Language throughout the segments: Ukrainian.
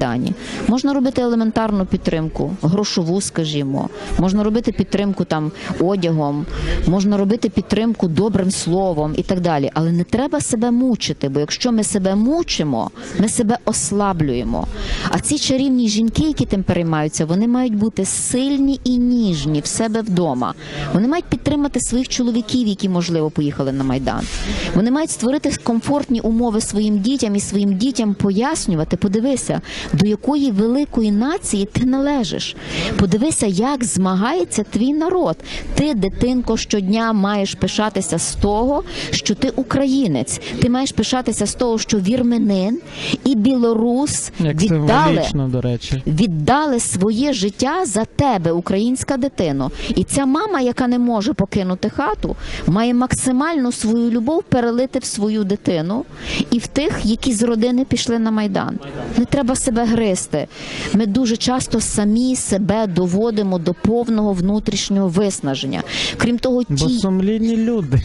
Дані. Можна робити елементарну підтримку, грошову, скажімо, можна робити підтримку там одягом, можна робити підтримку добрим словом і так далі. Але не треба себе мучити, бо якщо ми себе мучимо, ми себе ослаблюємо. А ці чарівні жінки, які тим переймаються, вони мають бути сильні і ніжні в себе вдома. Вони мають підтримати своїх чоловіків, які можливо поїхали на майдан. Вони мають створити комфортні умови своїм дітям і своїм дітям пояснювати. Подивися, до якої великої нації ти належиш. Подивися, як змагається твій народ. Ти, дитинко, щодня маєш пишатися з того, що ти українець. Ти маєш пишатися з того, що вірменин і білорус Як віддали до речі. віддали своє життя за тебе, українська дитино. І ця мама, яка не може покинути хату, має максимальну свою любов перелити в свою дитину і в тих, які з родини пішли на майдан. Не треба себе гризти. Ми дуже часто самі себе доводимо до повного внутрішнього виснаження. Крім того, Бо ті сумлінні люди.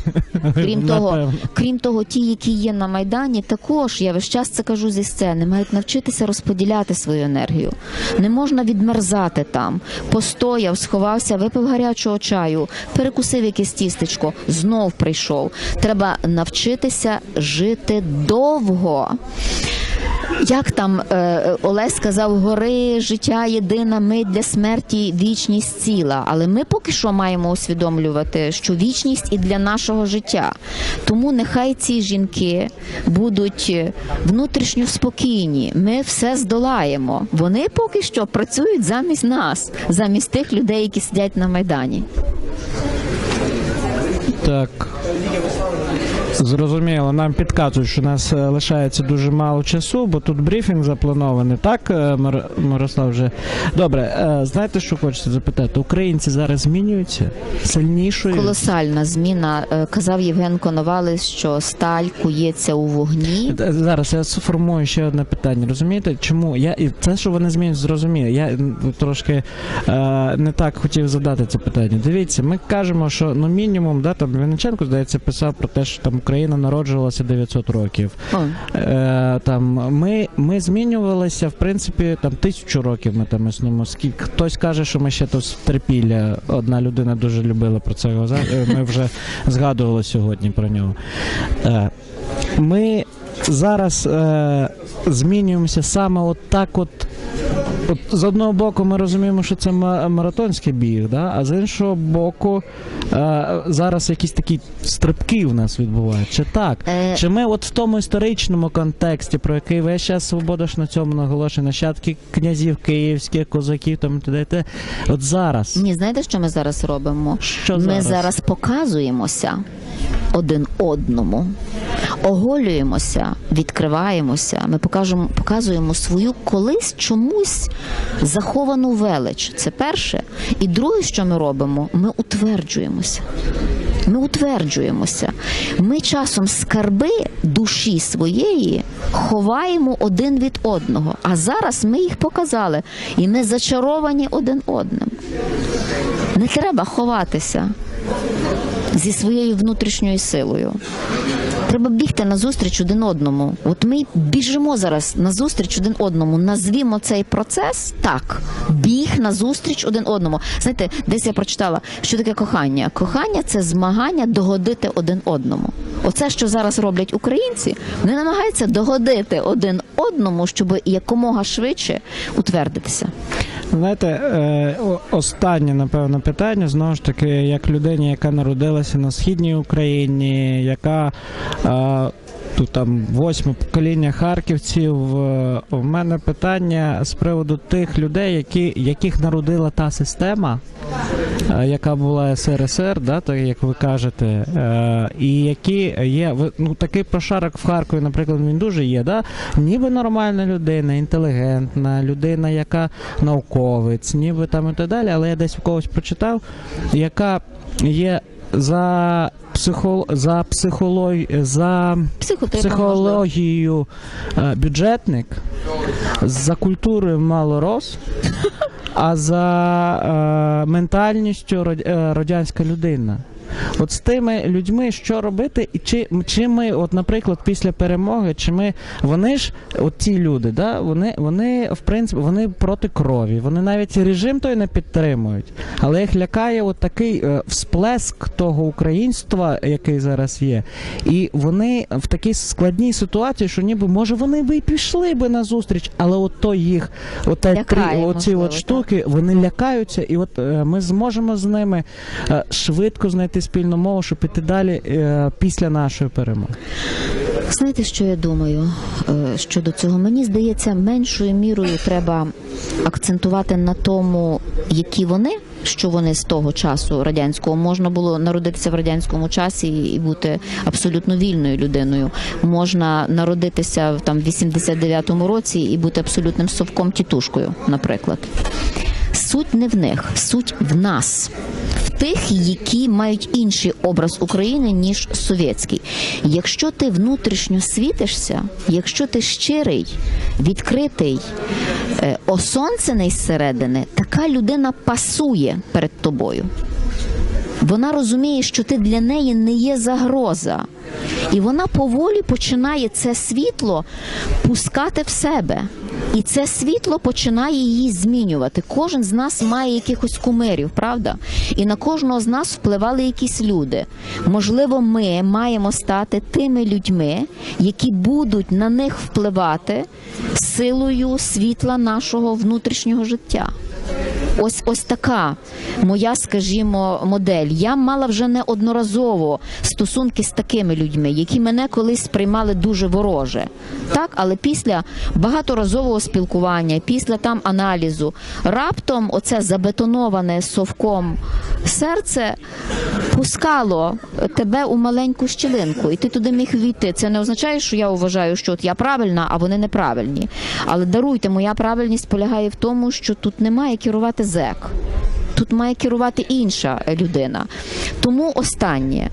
Крім того, крім того, ті, які є на майдані, також я весь час це кажу зі сцени, мають навчитися розподіляти свою енергію. Не можна відмерзати там. Постояв, сховався, випив гарячого чаю, перекусив якесь тістечко, знов прийшов. Треба навчитися жити довго. Як там е, Олесь сказав, гори життя єдина мить для смерті, вічність ціла. Але ми поки що маємо усвідомлювати, що вічність і для нашого життя. Тому нехай ці жінки будуть е, внутрішньо спокійні. Ми все здолаємо. Вони поки що працюють замість нас, замість тих людей, які сидять на майдані. Так. Зрозуміло, нам підказують, що у нас е, лишається дуже мало часу, бо тут брифінг запланований. Так, е, Мирослав вже. Добре, е, знаєте, що хочеться запитати? Українці зараз змінюються сильнішою. Колосальна зміна. Казав Євген Коновалець, що сталь кується у вогні. Зараз я сформую ще одне питання. Розумієте, чому я і це, що вони змінюють, зрозуміло. Я трошки не так хотів задати це питання. Дивіться, ми кажемо, що ну мінімум, да там Винниченко, здається, писав про те, що там Україна народжувалася 900 років. Е, там ми, ми змінювалися, в принципі, там тисячу років ми там існуємо. Скільки хтось каже, що ми ще то з трипілля. Одна людина дуже любила про це. е, Ми вже згадували сьогодні про нього. Е, ми зараз е, змінюємося саме от так, от. От з одного боку, ми розуміємо, що це ма- маратонський біг, да? а з іншого боку, е, зараз якісь такі стрибки в нас відбуваються. Чи так? Е, Чи ми от в тому історичному контексті, про який весь час свобода ж на цьому наголошує, нащадки князів київських, козаків, там т.д. От зараз. Ні, знаєте, що ми зараз робимо? Що ми зараз? зараз показуємося один одному, оголюємося, відкриваємося. Ми покажемо, показуємо свою колись чомусь заховану велич. Це перше. І друге, що ми робимо, ми утверджуємося. Ми утверджуємося. Ми часом скарби душі своєї ховаємо один від одного. А зараз ми їх показали, і ми зачаровані один одним. Не треба ховатися зі своєю внутрішньою силою. Треба бігти назустріч один одному. От ми біжимо зараз назустріч один одному. Назвімо цей процес так. Біг назустріч один одному. Знаєте, десь я прочитала, що таке кохання. Кохання це змагання догодити один одному. Оце, що зараз роблять українці, вони намагаються догодити один одному, щоб якомога швидше утвердитися. Знаєте, е, останнє, напевно, питання, знову ж таки, як людині, яка народилася на східній Україні, яка е, там восьме покоління харківців. е, У мене питання з приводу тих людей, які, яких народила та система, е, яка була СРСР, да, так як ви кажете, е, і які є ну, такий прошарок в Харкові, наприклад, він дуже є, да? ніби нормальна людина, інтелігентна, людина, яка науковець, ніби там і так далі, але я десь в когось прочитав, яка є за психол... за психолог... за психологією е, бюджетник, за культурою малорос, а за е, ментальністю е, радянська людина. От з тими людьми, що робити, і чи, чи ми, от, наприклад, після перемоги, чи ми вони ж, от ці люди, да, вони, вони в принципі вони проти крові. Вони навіть режим той не підтримують. Але їх лякає от такий е, всплеск того українства, який зараз є. І вони в такій складній ситуації, що ніби може вони би і пішли би на зустріч, але от то їх, от оці от штуки, вони лякаються, і от е, ми зможемо з ними е, швидко знайти спільну мову, щоб піти далі е, після нашої перемоги. Знаєте, що я думаю е, щодо цього? Мені здається, меншою мірою треба акцентувати на тому, які вони, що вони з того часу радянського можна було народитися в радянському часі і бути абсолютно вільною людиною. Можна народитися в там 89-му році і бути абсолютним совком тітушкою, наприклад. Суть не в них, суть в нас, тих, які мають інший образ України ніж совєтський. Якщо ти внутрішньо світишся, якщо ти щирий, відкритий, е, осонцений зсередини, така людина пасує перед тобою. Вона розуміє, що ти для неї не є загроза. І вона поволі починає це світло пускати в себе. І це світло починає її змінювати. Кожен з нас має якихось кумирів, правда? І на кожного з нас впливали якісь люди. Можливо, ми маємо стати тими людьми, які будуть на них впливати силою світла нашого внутрішнього життя. Ось ось така моя, скажімо, модель. Я мала вже неодноразово стосунки з такими людьми, які мене колись сприймали дуже вороже. Так, але після багаторазового спілкування, після там аналізу, раптом оце забетоноване совком серце пускало тебе у маленьку щілинку, і ти туди міг війти. Це не означає, що я вважаю, що от я правильна, а вони неправильні. Але даруйте, моя правильність полягає в тому, що тут немає керувати зек. Тут має керувати інша людина. Тому останнє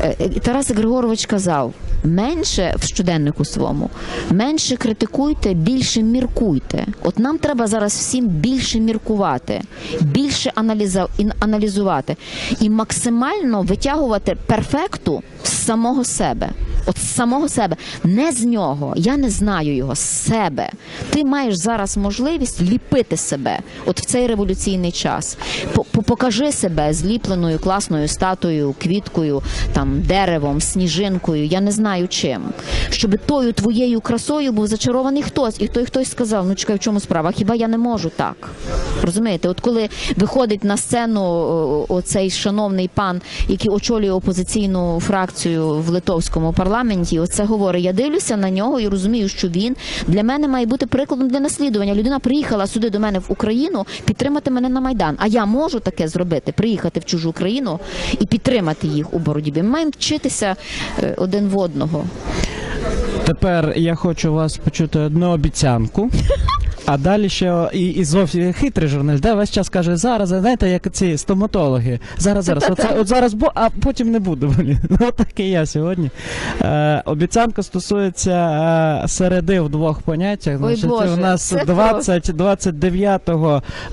Е, е, Тарас Григорович казав: менше в щоденнику своєму, менше критикуйте, більше міркуйте. От нам треба зараз всім більше міркувати, більше аналізувати і максимально витягувати перфекту з самого себе. От з самого себе, не з нього. Я не знаю його, з себе. Ти маєш зараз можливість ліпити себе от в цей революційний час. По- по- Покажи себе зліпленою класною статуєю, квіткою, там деревом, сніжинкою. Я не знаю чим. Щоб тою твоєю красою був зачарований хтось, і той хтось сказав: ну чекай, в чому справа? Хіба я не можу так? Розумієте, от коли виходить на сцену оцей шановний пан, який очолює опозиційну фракцію в литовському парламенті, оце говорить. Я дивлюся на нього і розумію, що він для мене має бути прикладом для наслідування. Людина приїхала сюди до мене в Україну підтримати мене на майдан. А я можу таке зробити: приїхати в чужу країну і підтримати їх у боротьбі. Ми маємо вчитися е, один в одного. Тепер я хочу вас почути одну обіцянку. А далі ще і, і зовсім хитрий журналіст, де весь час каже, зараз, знаєте, як ці стоматологи. Зараз, зараз, оце, от зараз, бо, а потім не буде. Блін. Ну так і я сьогодні. Е, обіцянка стосується е, середи в двох поняттях. Ой, Значить, Боже, у нас це 20, 29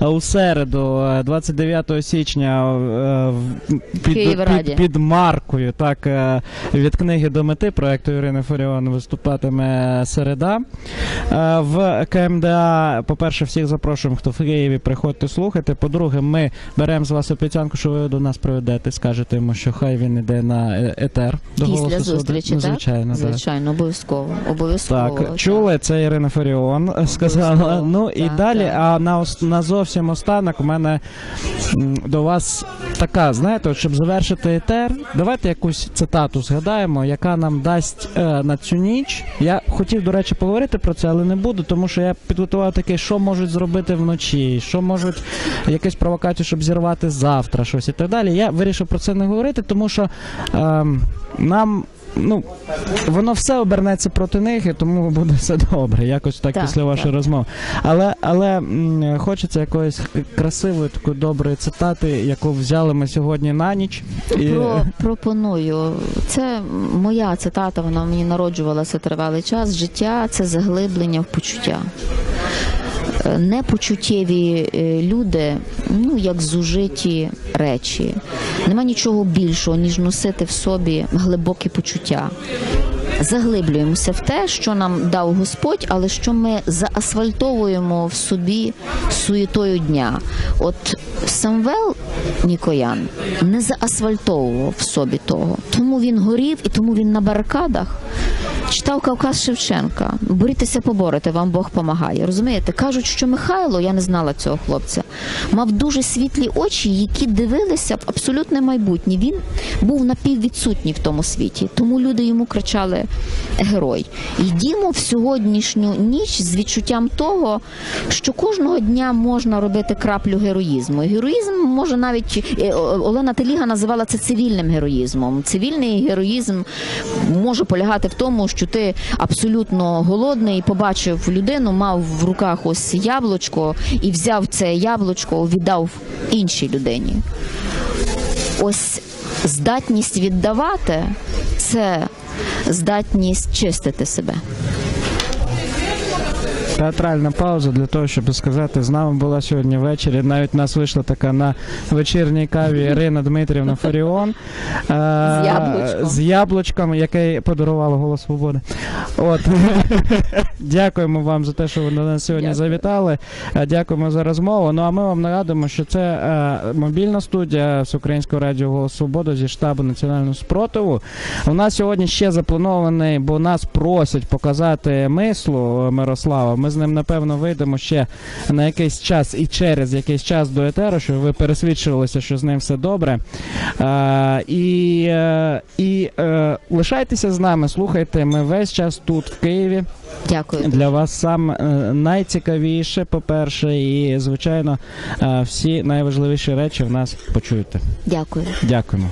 у середу, е, 29 січня е, під, Київраді. під, під маркою, так, е, від книги до мети проекту Ірини Фаріон виступатиме середа. Е, В КМДА, по-перше, всіх запрошуємо, хто в Києві, приходьте слухати. По-друге, ми беремо з вас обіцянку, що ви до нас приведете, скажете йому, що хай він іде на е, етер до Після голосу зустрічі, Ну, так? звичайно, так. Звичайно, обов'язково. Обов'язково. Так, чули, це Ірина Фаріон сказала. Ну і Так, далі, так. а на, на зовсім останок у мене до вас така, знаєте, щоб завершити етер, давайте якусь цитату згадаємо, яка нам дасть е, на цю ніч. Я хотів, до речі, поговорити про це, але не буду, тому що я підготував таке, що можуть зробити вночі, що можуть якусь провокацію, щоб зірвати завтра, щось і так далі. Я вирішив про це не говорити, тому що ем, нам. Ну, воно все обернеться проти них, і тому буде все добре. Якось так, Так, після вашої так. розмови. Але, але м, хочеться якоїсь красивої, такої доброї цитати, яку взяли ми сьогодні на ніч. І... Про, пропоную. Це моя цитата, вона мені народжувалася тривалий час. Життя це заглиблення в почуття. Е, непочуттєві е, люди, ну як зужиті речі. Нема нічого більшого, ніж носити в собі глибокі почуття. Заглиблюємося в те, що нам дав Господь, але що ми заасфальтовуємо в собі суєтою дня. От Самвел Нікоян не заасфальтовував в собі того. Тому він горів і тому він на барикадах читав Кавказ Шевченка. Борітеся, поборете, вам Бог помагає. Розумієте? Кажуть, що Михайло, я не знала цього хлопця, мав дуже світлі очі, які дивилися в абсолютне майбутнє. Він був напіввідсутній в тому світі. Тому люди йому кричали герой. Йдімо в сьогоднішню ніч з відчуттям того, що кожного дня можна робити краплю героїзму. Героїзм може навіть е, Олена Теліга називала це цивільним героїзмом. Цивільний героїзм може полягати в тому, що ти абсолютно голодний, побачив людину, мав в руках ось яблучко і взяв це яблучко, віддав іншій людині. Ось здатність віддавати це здатність чистити себе. Театральна пауза для того, щоб сказати, з нами була сьогодні ввечері. Навіть нас вийшла така на вечірній каві Ірина Дмитрівна Фаріон. З яблучком. З яблучком, яке подарувало голос свободи. От. Дякуємо вам за те, що ви до нас сьогодні Дякую. завітали. Е, Дякуємо за розмову. Ну а ми вам нагадуємо, що це е, мобільна студія з Українського радіо Голос Свободи зі штабу національного спротиву. У нас сьогодні ще запланований, бо нас просять показати мислу е, Мирослава. Ми з ним напевно вийдемо ще на якийсь час і через якийсь час до етеру, щоб ви пересвідчилися, що з ним все добре. Е, і е, і е, лишайтеся з нами, слухайте. Ми весь час тут, в Києві. Дякую. Для вас сам е, найцікавіше, по-перше, і звичайно, всі найважливіші речі в нас почуєте. Дякую. Дякуємо.